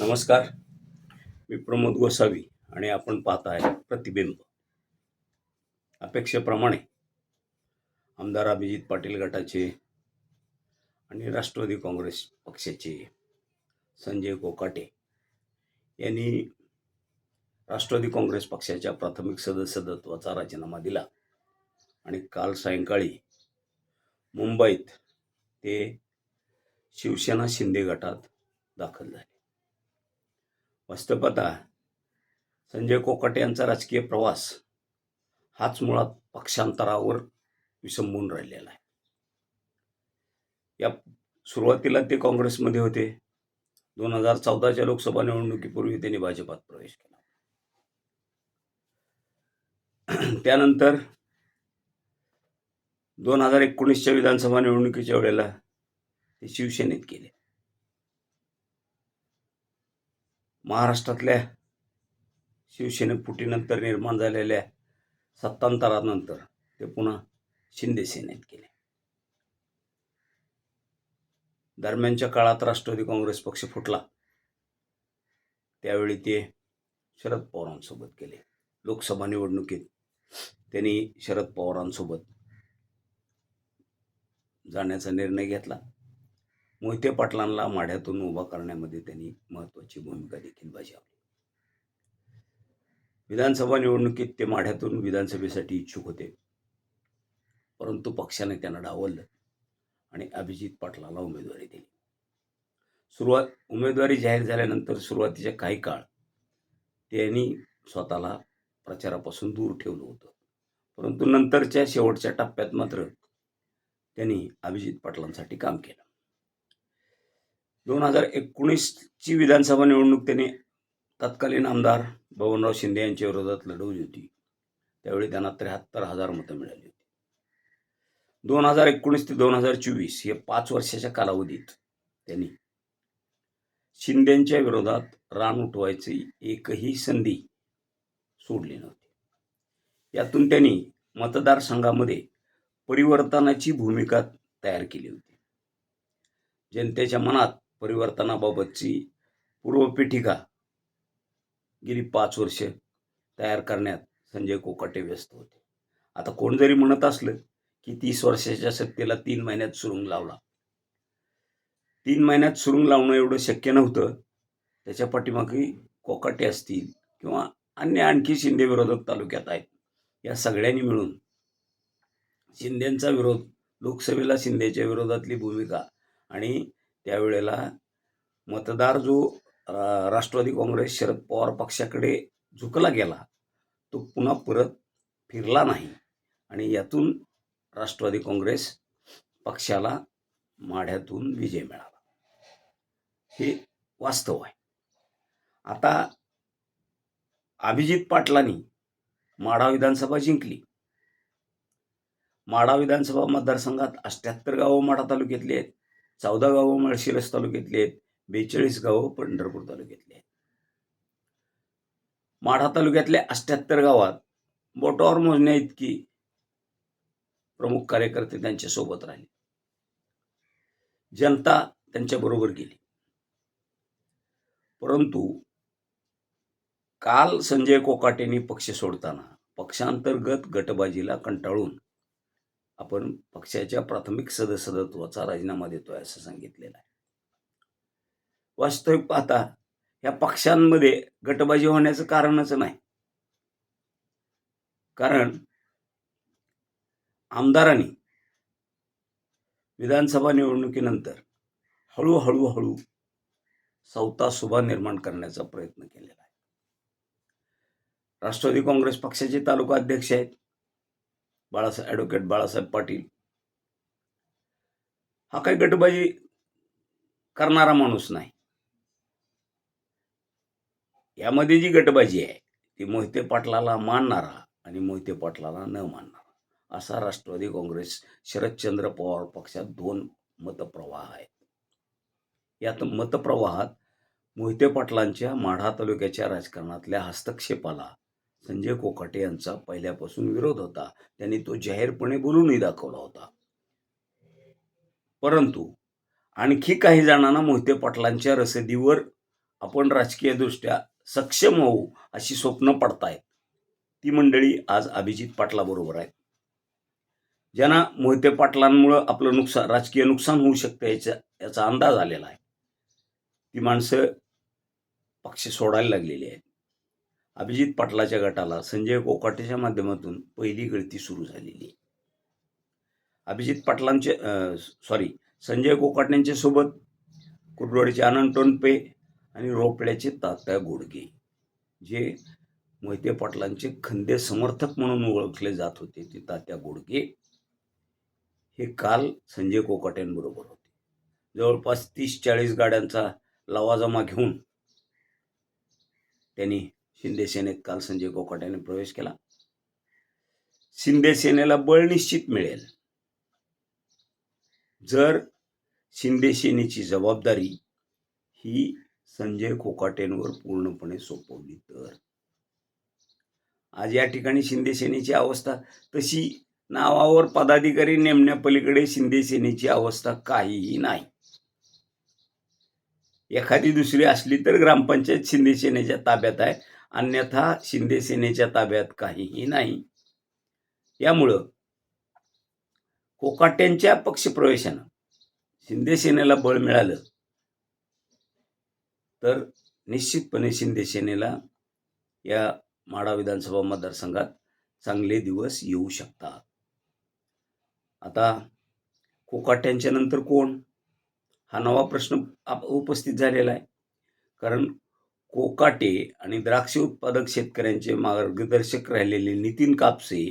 नमस्कार. मी प्रमोद गोसावी आणि आपण पाहत आहे प्रतिबिंब. अपेक्षेप्रमाणे आमदार अभिजित पाटील गटाचे आणि राष्ट्रवादी काँग्रेस पक्षाचे संजय कोकाटे यांनी राष्ट्रवादी काँग्रेस पक्षाच्या प्राथमिक सदस्यत्वाचा राजीनामा दिला. आणि काल सायंकाळी मुंबईत ते शिवसेना शिंदे गटात दाखल झाले. वास्तवता संजय कोकाटे यांचा राजकीय प्रवास हाच मुळात पक्षांतरावर विसंबून राहिलेला आहे. या सुरुवातीला ते काँग्रेसमध्ये होते. दोन हजार चौदाच्या लोकसभा निवडणुकीपूर्वी त्यांनी भाजपात प्रवेश केला. त्यानंतर दोन हजार एकोणीसच्या विधानसभा निवडणुकीच्या वेळेला ते शिवसेनेत गेले. महाराष्ट्रातल्या शिवसेने फुटीनंतर निर्माण झालेल्या सत्तांतरानंतर ते पुन्हा शिंदे सेनेत गेले. दरम्यानच्या काळात राष्ट्रवादी काँग्रेस पक्ष फुटला. त्यावेळी ते शरद पवारांसोबत गेले. लोकसभा निवडणुकीत त्यांनी शरद पवारांसोबत जाण्याचा निर्णय घेतला. मोहिते पाटलांना माढ्यातून उभा करण्यामध्ये त्यांनी महत्त्वाची भूमिका देखील बजावली. विधानसभा निवडणुकीत ते माढ्यातून विधानसभेसाठी इच्छुक होते. परंतु पक्षाने त्यांना डावललं आणि अभिजित पाटलाला उमेदवारी दिली. सुरुवात उमेदवारी जाहीर झाल्यानंतर सुरुवातीच्या काही काळ त्यांनी स्वतःला प्रचारापासून दूर ठेवलं होतं. परंतु नंतरच्या शेवटच्या टप्प्यात मात्र त्यांनी अभिजित पाटलांसाठी काम केलं. दोन हजार एकोणीसची विधानसभा निवडणूक त्यांनी तत्कालीन आमदार बबनराव शिंदे यांच्या विरोधात लढवली होती. त्यावेळी त्यांना त्र्याहत्तर हजार मतं मिळाली होती. दोन हजार एकोणीस ते दोन हजार चोवीस या पाच वर्षाच्या कालावधीत त्यांनी शिंदेच्या विरोधात रान उठवायची एकही संधी सोडली नव्हती. यातून त्यांनी मतदारसंघामध्ये परिवर्तनाची भूमिका तयार केली होती. जनतेच्या मनात परिवर्तनाबाबतची पूर्वपीठिका गेली पाच वर्ष तयार करण्यात संजय कोकाटे व्यस्त होते. आता कोण जरी म्हणत असलं की तीस वर्षाच्या सत्तेला तीन महिन्यात सुरुंग लावला. तीन महिन्यात सुरुंग लावणं एवढं शक्य नव्हतं. त्याच्या पाठीमागे कोकाटे असतील किंवा अन्य आणखी शिंदे विरोधक तालुक्यात आहेत या सगळ्यांनी मिळून शिंदेचा विरोध लोकसभेला शिंदेच्या विरोधातली भूमिका आणि त्यावेळेला मतदार जो रा- राष्ट्रवादी काँग्रेस शरद पवार पक्षाकडे झुकला गेला तो पुन्हा परत फिरला नाही. आणि यातून राष्ट्रवादी काँग्रेस पक्षाला माढ्यातून विजय मिळाला. हे वास्तव आहे. आता अभिजित पाटलांनी माढा विधानसभा जिंकली. माढा विधानसभा मतदारसंघात अष्ट्याहत्तर गावं माढा तालुक्यातली आहेत. चौदा गावं माळशिरस तालुक्यातली आहेत. बेचाळीस गावं पंढरपूर तालुक्यातली आहेत. माढा तालुक्यातल्या अष्ट्याहत्तर गावात बोटावर मोजण्या इतकी प्रमुख कार्यकर्ते त्यांच्यासोबत राहिले. जनता त्यांच्या बरोबर गेली. परंतु काल संजय कोकाटेंनी पक्ष सोडताना पक्षांतर्गत गटबाजीला कंटाळून आपण पक्षाच्या प्राथमिक सदस्यत्वाचा राजीनामा देतोय असं सांगितलेलं आहे. वास्तविक पाहता या पक्षांमध्ये गटबाजी होण्याचं कारणच नाही. कारण आमदारांनी विधानसभा निवडणुकीनंतर हळूहळू हळू सौता सुभा निर्माण करण्याचा प्रयत्न केलेला आहे. राष्ट्रवादी काँग्रेस पक्षाचे तालुका अध्यक्ष आहेत. बाळासाहेब ॲडव्होकेट बाळासाहेब पाटील. हा काही गटबाजी करणारा माणूस नाही. यामध्ये जी गटबाजी आहे ती मोहिते पाटलाला मानणारा आणि मोहिते पाटलाला न मानणारा. असा राष्ट्रवादी काँग्रेस शरदचंद्र पवार पक्षात दोन मतप्रवाह आहेत. यात मतप्रवाहात मोहिते पाटलांच्या माढा तालुक्याच्या राजकारणातल्या हस्तक्षेपाला संजय कोकाटे यांचा पहिल्यापासून विरोध होता. त्यांनी तो जाहीरपणे बोलूनही दाखवला होता. परंतु आणखी काही जणांना मोहिते पाटलांच्या रसदीवर आपण राजकीयदृष्ट्या सक्षम होऊ अशी स्वप्न पडतायत. ती मंडळी आज अभिजित पाटलाबरोबर आहेत. ज्यांना मोहिते पाटलांमुळं आपलं नुकसान राजकीय नुकसान होऊ शकतं याचा याचा अंदाज आलेला आहे. ती माणसं पक्ष सोडायला लागलेली आहेत. अभिजित पाटलाच्या गटाला संजय कोकाटेच्या माध्यमातून पहिली गळती सुरू झालेली आहे. अभिजित पाटलांचे सॉरी संजय कोकाटण्यांच्या सोबत कुर्डवाडीचे आनंद टोनपे आणि रोपड्याचे तात्या गोडगे जे मोहिते पाटलांचे खंदे समर्थक म्हणून ओळखले जात होते ते तात्या गोडगे हे काल संजय कोकाट्यांबरोबर होते. जवळपास तीस चाळीस गाड्यांचा लवाजमा घेऊन त्यांनी शिंदे सेनेत काल संजय कोकाट्याने प्रवेश केला. शिंदे सेनेला बळ निश्चित मिळेल. जर शिंदे सेनेची जबाबदारी ही संजय कोकाटेंवर पूर्णपणे सोपवली तर. आज या ठिकाणी शिंदे सेनेची अवस्था तशी नावावर पदाधिकारी नेमण्यापलीकडे शिंदे सेनेची अवस्था काहीही नाही. एखादी दुसरी असली तर ग्रामपंचायत शिंदे सेनेच्या ताब्यात आहे. अन्यथा शिंदे सेनेच्या ताब्यात काहीही नाही. यामुळं कोकाट्यांच्या पक्षप्रवेशानं शिंदे सेनेला बळ मिळालं तर निश्चितपणे शिंदे सेनेला या माडा विधानसभा मतदारसंघात चांगले दिवस येऊ शकतात. आता कोकाट्यांच्या नंतर कोण? हा नवा प्रश्न आप उपस्थित झालेला आहे. कारण कोकाटे आणि द्राक्ष उत्पादक शेतकऱ्यांचे मार्गदर्शक राहिलेले नितीन कापसे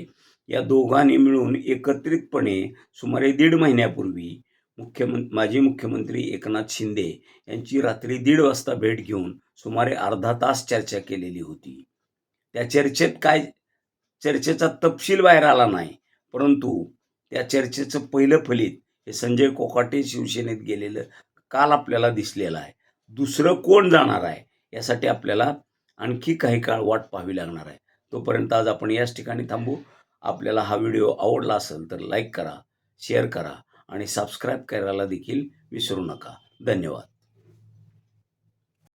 या दोघांनी मिळून एकत्रितपणे सुमारे दीड महिन्यापूर्वी मुख्यमंत्री माजी मुख्यमंत्री एकनाथ शिंदे यांची रात्री दीड वाजता भेट घेऊन सुमारे अर्धा तास चर्चा केलेली होती. त्या चर्चेत काय चर्चेचा तपशील बाहेर आला नाही परंतु त्या चर्चेचं पहिलं फलित हे संजय कोकाटे शिवसेनेत गेलेलं काल आपल्याला दिसलेलं आहे. दुसरं कोण जाणार आहे? यासाठी आपल्याला आणखी काही काळ वाट पाहावी लागणार आहे. तोपर्यंत आज आपण याच ठिकाणी थांबू. आपल्याला हा व्हिडिओ आवडला असेल तर लाईक करा शेअर करा आणि सबस्क्राईब करायला देखील विसरू नका. धन्यवाद.